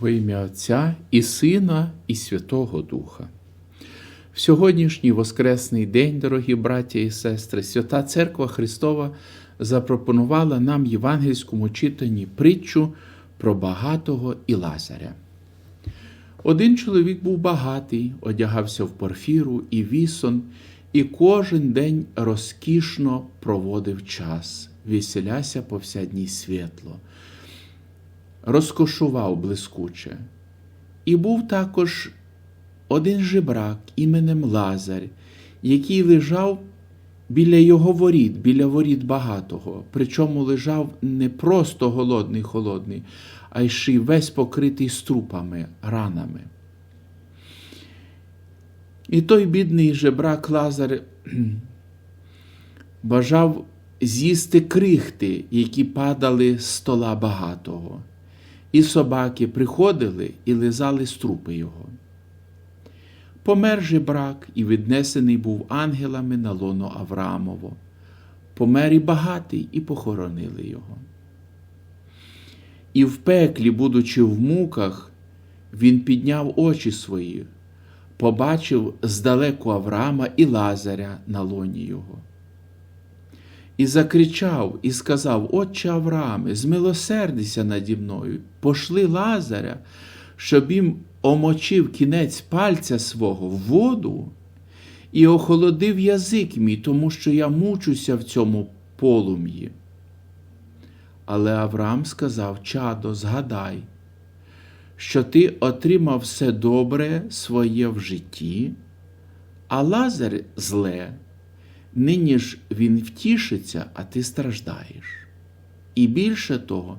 Во ім'я Отця і Сина, і Святого Духа. В сьогоднішній Воскресний день, дорогі браті і сестри, Свята Церква Христова запропонувала нам євангельському читанні притчу про багатого і Лазаря. Один чоловік був багатий, одягався в порфіру і вісон, і кожен день розкішно проводив час, веселяся повсядній світло, розкошував блискуче. І був також один жебрак іменем Лазар, який лежав біля його воріт, біля воріт багатого, причому лежав не просто голодний холодний, а й ще й весь покритий струпами, ранами. І той бідний жебрак Лазар бажав з'їсти крихти, які падали з стола багатого. І собаки приходили і лизали струпи його. Помер жебрак і віднесений був ангелами на лоно Авраамово. Помер і багатий, і похоронили його. І в пеклі, будучи в муках, він підняв очі свої, побачив здалеку Авраама і Лазаря на лоні його. І закричав і сказав: Отче Аврааме, змилосердися наді мною, пошли Лазаря, щоб їм омочив кінець пальця свого в воду і охолодив язик мій, тому що я мучуся в цьому полум'ї. Але Авраам сказав: Чадо, згадай, що ти отримав все добре своє в житті, а Лазар зле, нині ж він втішиться, а ти страждаєш. І більше того,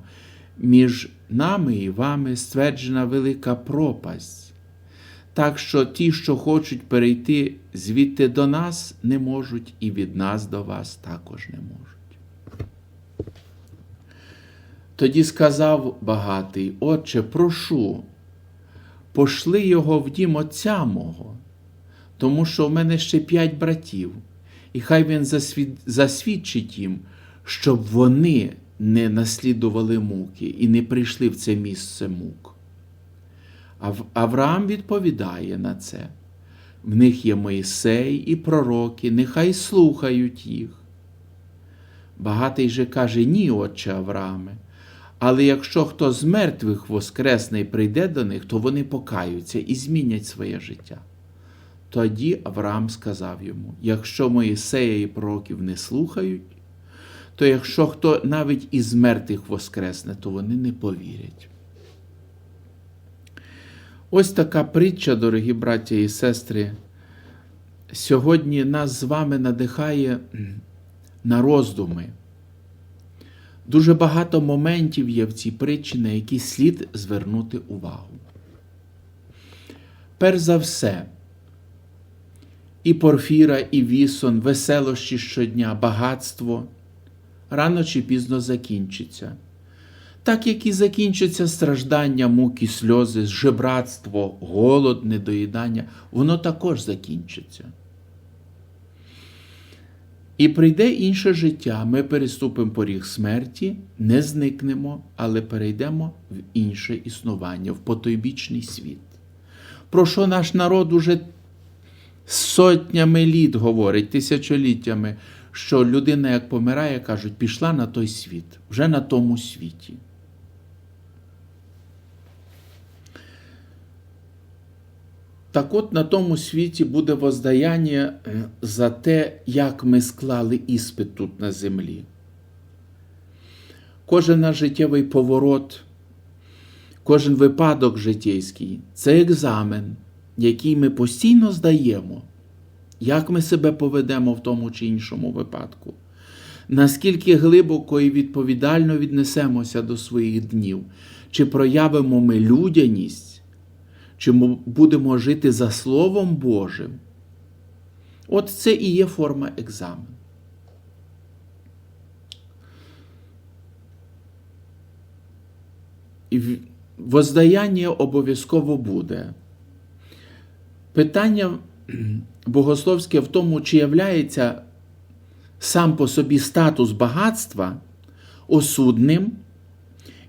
між нами і вами стверджена велика пропасть, так що ті, що хочуть перейти звідти до нас, не можуть, і від нас до вас також не можуть. Тоді сказав багатий, Отче, прошу, пошли його в дім отця мого, тому що в мене ще п'ять братів, і хай він засвідчить їм, щоб вони не наслідували муки і не прийшли в це місце мук. Авраам відповідає на це. В них є Моїсей і пророки, нехай слухають їх. Багатий же каже, ні, отче Аврааме, але якщо хто з мертвих воскресне прийде до них, то вони покаються і змінять своє життя. Тоді Авраам сказав йому: якщо Моїсея і пророків не слухають, то якщо хто навіть із мертвих воскресне, то вони не повірять. Ось така притча, дорогі браття і сестри, сьогодні нас з вами надихає на роздуми. Дуже багато моментів є в цій притчі, на які слід звернути увагу. Перш за все, і порфіра, і вісон, веселощі щодня, багатство рано чи пізно закінчиться. Так як і закінчиться страждання, муки, сльози, жебратство, голод, недоїдання, воно також закінчиться. І прийде інше життя, ми переступимо поріг смерті, не зникнемо, але перейдемо в інше існування, в потойбічний світ. Про що наш народ уже сотнями літ говорить, тисячоліттями, що людина, як помирає, кажуть, пішла на той світ, вже на тому світі. Так от на тому світі буде воздаяння за те, як ми склали іспит тут на землі. Кожен наш життєвий поворот, кожен випадок життєйський це екзамен, який ми постійно здаємо, як ми себе поведемо в тому чи іншому випадку, наскільки глибоко і відповідально віднесемося до своїх днів, чи проявимо ми людяність чи ми будемо жити за Словом Божим. От це і є форма екзамену. І воздаяння обов'язково буде. Питання богословське в тому, чи являється сам по собі статус багатства осудним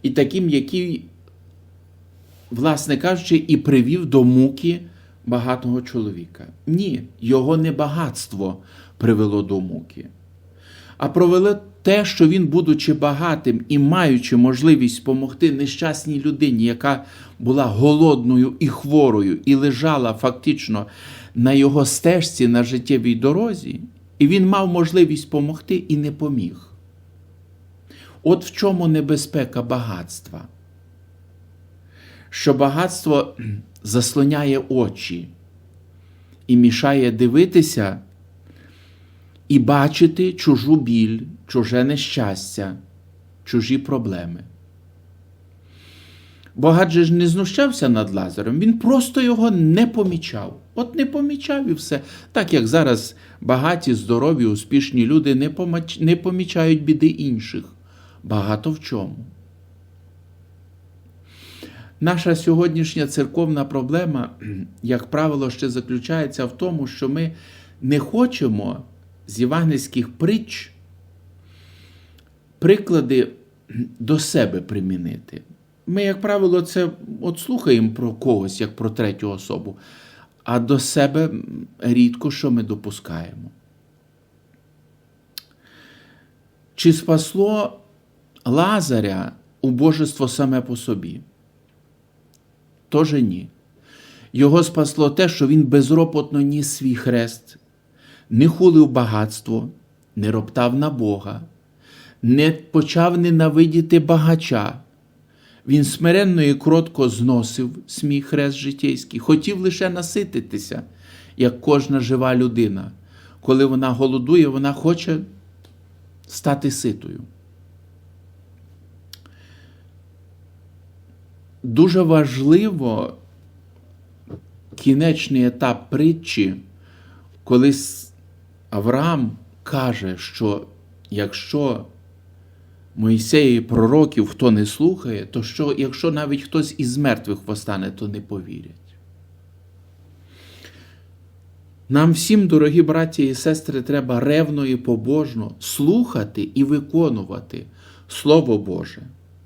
і таким, який власне кажучи, і привів до муки багатого чоловіка. Ні, його не багатство привело до муки, а провело те, що він, будучи багатим і маючи можливість допомогти нещасній людині, яка була голодною і хворою, і лежала фактично на його стежці на життєвій дорозі, і він мав можливість допомогти і не поміг. От в чому небезпека багатства. Що багатство заслоняє очі і мішає дивитися і бачити чужу біль, чуже нещастя, чужі проблеми. Богат же ж не знущався над Лазарем, він просто його не помічав. От не помічав і все. Так як зараз багаті, здорові, успішні люди не, не помічають біди інших. Багато в чому. Наша сьогоднішня церковна проблема, як правило, ще заключається в тому, що ми не хочемо з євангельських притч приклади до себе примінити. Ми, як правило, це от слухаємо про когось як про третю особу, а до себе рідко що ми допускаємо. Чи спасло Лазаря убожество саме по собі? Тоже ні. Його спасло те, що він безропотно ніс свій хрест, не хулив багатство, не роптав на Бога, не почав ненавидіти багача. Він смиренно і кротко зносив свій хрест житейський, хотів лише насититися, як кожна жива людина. Коли вона голодує, вона хоче стати ситою. Дуже важливо кінечний етап притчі, коли Авраам каже, що якщо Моїсея і пророків хто не слухає, то що, якщо навіть хтось із мертвих постане, то не повірять. Нам всім, дорогі браті і сестри, треба ревно і побожно слухати і виконувати Слово Боже,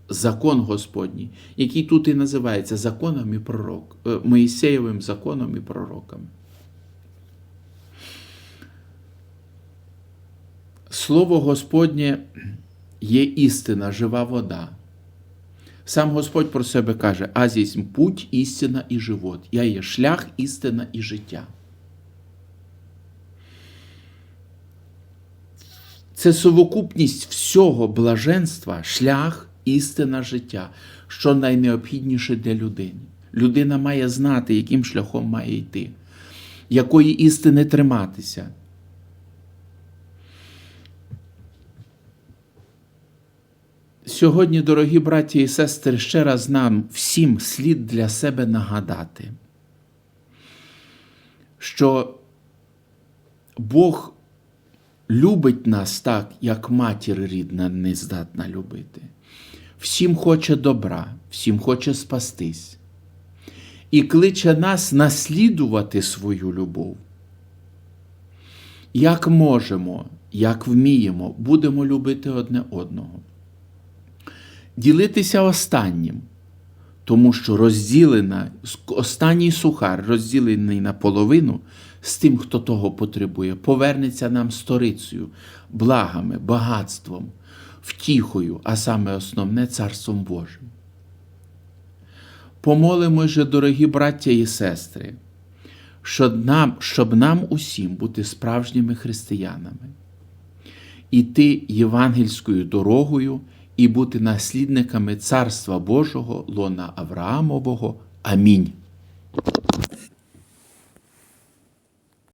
закон Господній, який тут і називається законом і пророк, Моїсеєвим законом і пророками. Слово Господнє є істина, жива вода. Сам Господь про себе каже: аз єсмь путь, істина і живот. Я є шлях, істина і життя. Це совокупність всього блаженства, шлях, істина, життя, що найнеобхідніше для людини. Людина має знати, яким шляхом має йти, якої істини триматися. Сьогодні, дорогі браті і сестри, ще раз нам всім слід для себе нагадати, що Бог любить нас так, як матір рідна не здатна любити. Всім хоче добра, всім хоче спастись. І кличе нас наслідувати свою любов. Як можемо, як вміємо, будемо любити одне одного ділитися останнім, тому що розділена, останній сухар, розділений на половину з тим, хто того потребує, повернеться нам сторицею, благами, багатством, втіхою, а саме основне Царством Божим. Помолимо же, дорогі браття і сестри, щоб нам, щоб нам усім бути справжніми християнами, іти євангельською дорогою і бути наслідниками Царства Божого, лона Авраамового. Амінь.